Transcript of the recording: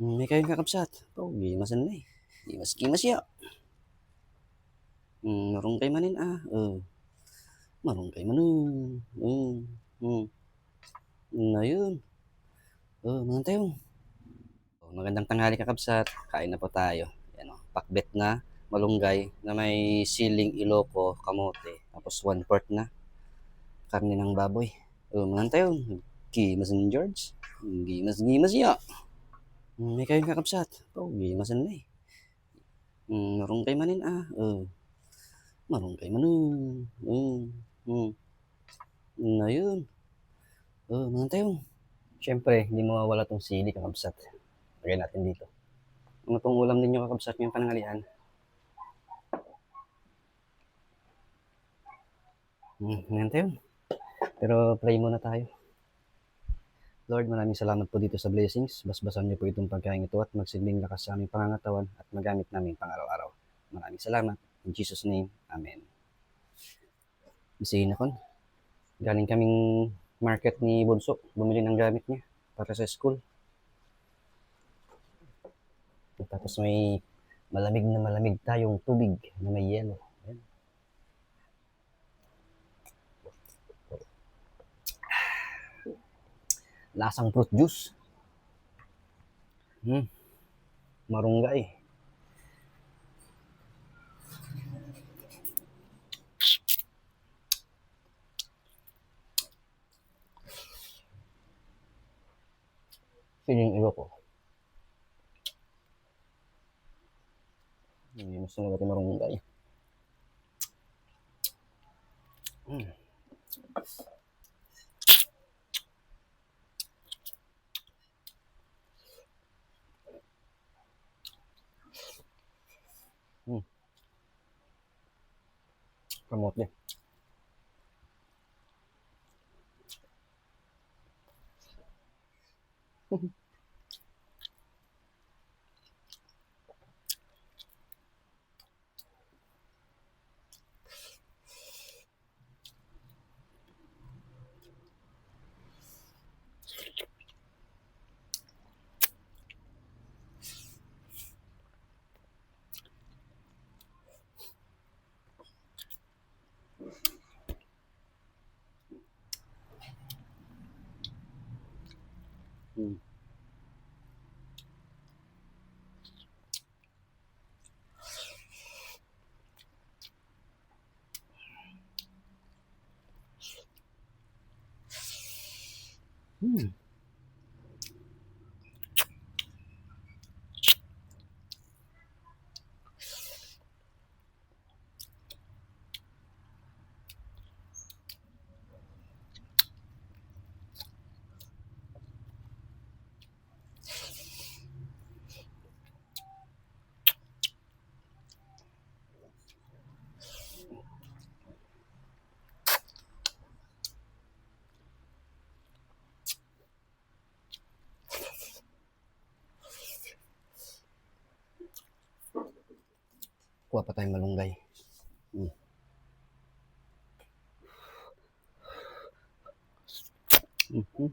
May kayong kakabsat. Oh, gimasan na eh. Gimas gimas ya. Hmm, marong kay manin ah. Oh. Marong kay manin. Hmm. Hmm. Na yun. Oh, mga tayo. Oh, magandang tanghali kakabsat. Kain na po tayo. Yan oh, pakbet na malunggay na may siling iloko, kamote. Tapos one fourth na karne ng baboy. Oh, mga tayo. Gimas ni George. Gimas gimas ya. Hmm, may kayong kakabsat. Oh, gimasan na eh. Hmm, marong kay manin ah. Oh. Marong kay manin. Hmm. Hmm. Na yun. Oh, mga tayo. Siyempre, hindi mawawala tong sili kakabsat. Lagay natin dito. Ano tong ulam ninyo kakabsat ngayong panangalian? Hmm, ngayon tayo. Pero pray muna tayo. Lord, maraming salamat po dito sa blessings. Basbasan niyo po itong pagkain ito at magsilbing lakas sa aming pangangatawan at magamit namin pang araw-araw. Maraming salamat. In Jesus' name, Amen. Bisihin ako. Galing kaming market ni Bunso. Bumili ng gamit niya para sa school. Tapos may malamig na malamig tayong tubig na may yelo. Lasang fruit juice. Hmm. Marunggay. Feeling ilo ko. Hindi mas na natin marunggay. Hmm. หมดเนี่ยอืม Hmm. Hmm. Kuha pa tayong malunggay. Hmm. Mm-hmm.